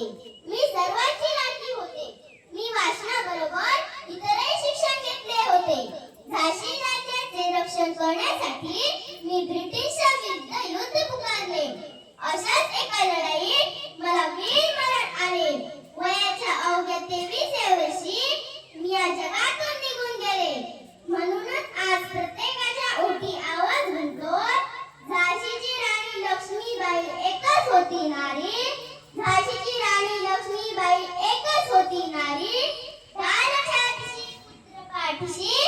होते. मी सर्वांची लाडकी होते. मी वाचना बरोबर इतरही शिक्षण घेतले होते. झाशी राज्याचे रक्षण करण्यासाठी मी ब्रिटिशच्या विरुद्ध युद्ध पुकारले. अशाच एका लढाईत मला वीर Taxi.